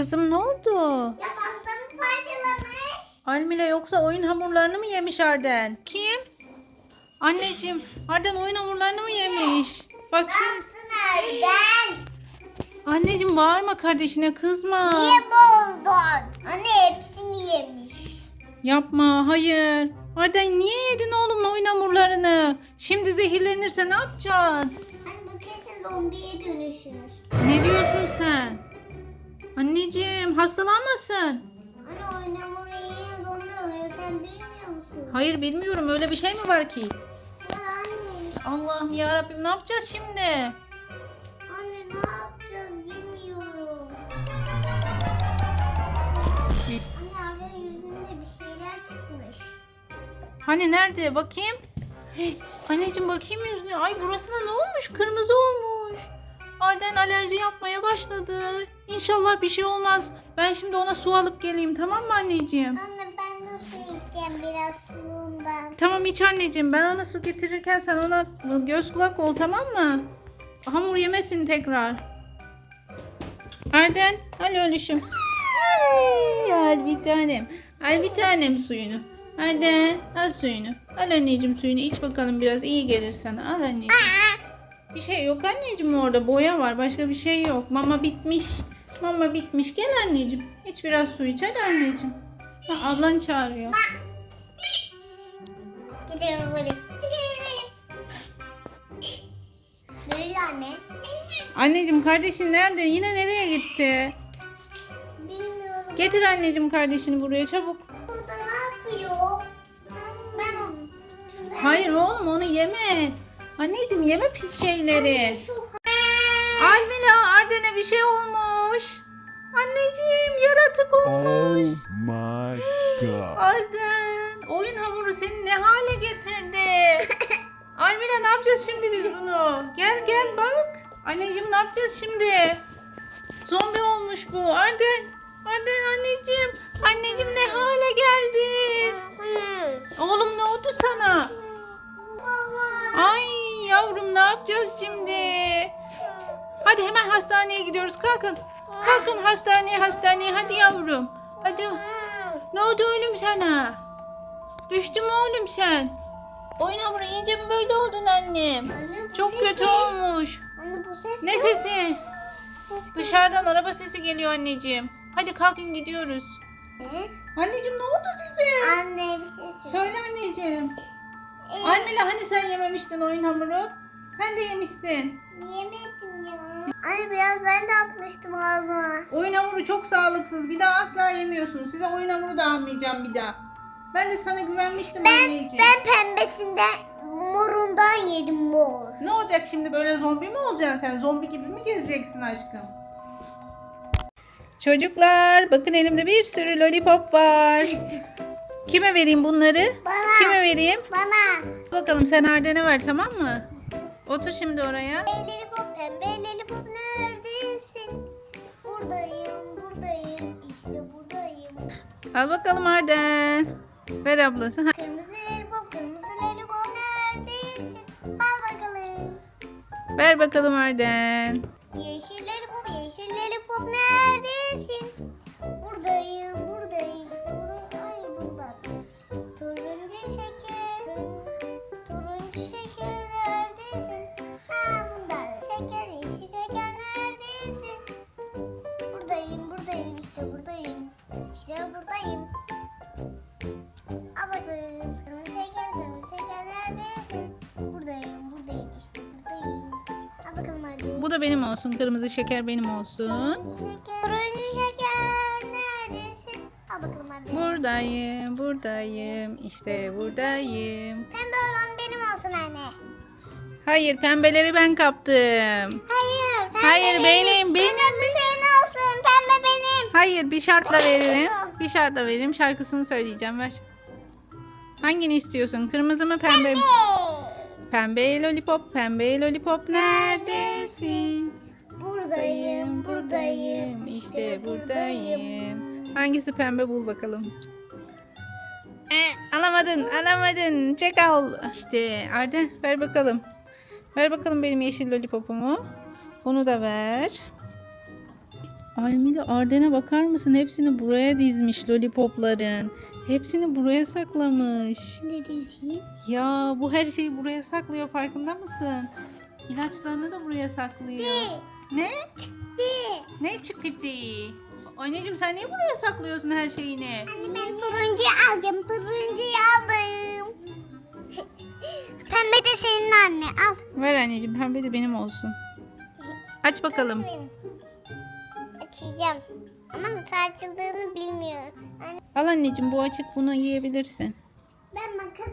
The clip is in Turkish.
Kızım ne oldu? Ya pastamı parçalamış. Almila yoksa oyun hamurlarını mı yemiş Arden? Kim? Anneciğim Arden oyun hamurlarını mı yemiş? Bakayım. Yaptın Erden. Anneciğim bağırma kardeşine kızma. Niye bozdun? Anne hepsini yemiş. Yapma hayır. Arden niye yedin oğlum oyun hamurlarını? Şimdi zehirlenirse ne yapacağız? Anne bu kesin zombiye dönüşür. Ne diyorsun sen? Anneciğim hastalanmasın. Anne oynamur yiyince zombi oluyor. Sen bilmiyor musun? Hayır bilmiyorum öyle bir şey mi var ki? Var anne. Allah'ım ya Rabbim ne yapacağız şimdi? Anne ne yapacağız bilmiyorum. Anne Arda'nın yüzünde bir şeyler çıkmış. Hani nerede? Bakayım. Hey, anneciğim bakayım yüzüne. Ay burasına ne olmuş? Kırmızı olmuş. Arden alerji yapmaya başladı. İnşallah bir şey olmaz. Ben şimdi ona su alıp geleyim tamam mı anneciğim? Anne ben de su içeceğim biraz suyundan. Tamam iç anneciğim. Ben ona su getirirken sen ona göz kulak ol tamam mı? Hamur yemesin tekrar. Arden al ölüşüm. Ay, al bir tanem. Al bir tanem suyunu. Arden al suyunu. Al anneciğim suyunu iç bakalım biraz iyi gelir sana. Al anneciğim. Bir şey yok anneciğim orada boya var başka bir şey yok. Mama bitmiş. Mama bitmiş. Gel anneciğim. İç biraz su iç hadi anneciğim. Ha, ablan çağırıyor. Gidiyorum hadi. Nereye anne? Anneciğim kardeşin nerede? Yine nereye gitti? Bilmiyorum. Getir anneciğim kardeşini buraya çabuk. Burada ne yapıyor? Ben onu. Hayır oğlum onu yeme. Anneciğim yeme pis şeyleri. Şu Almila Arden'e bir şey olmuş. Anneciğim yaratık Oh olmuş. my god. Arden oyun hamuru seni ne hale getirdi? Almila ne yapacağız şimdi biz bunu? Gel gel bak. Anneciğim ne yapacağız şimdi? Zombi olmuş bu. Arden. Arden. Anneciğim hastaneye gidiyoruz. Kalkın. Kalkın hastaneye hastaneye. Hadi yavrum. Hadi. Ne oldu oğlum sana? Düştü mü oğlum sen? Oyun hamuru iyice mi böyle oldun annem? Anne Çok ses kötü ne? olmuş. Anne bu ses Ne sesi? Ses Dışarıdan araba sesi geliyor anneciğim. Hadi kalkın gidiyoruz. ne? Anneciğim ne oldu size? Anne bir şey söyle. Söyle anneciğim. Ee, Annele hani sen yememiştin oyun hamuru? Sen de yemişsin. Yemedim ya. Anne biraz ben de atmıştım ağzıma. Oyun hamuru çok sağlıksız. Bir daha asla yemiyorsun. Size oyun hamuru da almayacağım bir daha. Ben de sana güvenmiştim anneciğim. Ben pembesinden morundan yedim mor. Ne olacak şimdi böyle zombi mi olacaksın sen? Zombi gibi mi gezeceksin aşkım? Çocuklar bakın elimde bir sürü lollipop var. Kime vereyim bunları? Bana. Kime vereyim? Bana. Bakalım sen Arden'e ver tamam mı? Otur şimdi oraya. Lollipop pembe lollipop neredesin? Buradayım buradayım işte buradayım. Al bakalım Arden. Ver ablası. Ha, Kırmızı lollipop kırmızı lollipop neredesin? Al bakalım. Ver bakalım Arden. Yeşil lollipop yeşil lollipop neredesin? Buradayım buradayım. Ay burada. Turuncu şeker. Turuncu şeker buradayım. Bakalım. Kırmızı şeker kırmızı şeker neredesin? Buradayım buradayım işte buradayım. Al bakalım hadi. Bu da benim olsun. Kırmızı şeker benim olsun. Şeker. Turuncu şeker neredesin? Al bakalım hadi. Buradayım, buradayım. İşte buradayım. Pembe olan benim olsun anne. Hayır, pembeleri ben kaptım. Hayır. Pembe Hayır, benim, benim. Pembe senin olsun. Pembe benim. Hayır, bir şartla veririm. Bir şartla veririm. Şarkısını söyleyeceğim. Ver. Hangini istiyorsun? Kırmızı mı pembe mi? Pembe lollipop, pembe lollipop neredesin? Buradayım, buradayım. işte buradayım. Hangisi pembe bul bakalım. E, alamadın, alamadın. Çek al. İşte Arden ver bakalım. Ver bakalım benim yeşil lollipopumu. Onu da ver. Almila Arden'e bakar mısın? Hepsini buraya dizmiş lollipopların. Hepsini buraya saklamış. Ne diyeyim? Ya bu her şeyi buraya saklıyor farkında mısın? İlaçlarını da buraya saklıyor. Ne? Ne çıktı? Anneciğim sen niye buraya saklıyorsun her şeyini? Anne ben turuncu aldım. Turuncu aldım. Pembe de senin anne. Al. Ver anneciğim pembe de benim olsun. Aç bakalım. Benim. Açacağım. Ama nasıl açıldığını bilmiyorum. Anne, Al anneciğim bu açık bunu yiyebilirsin. ben makas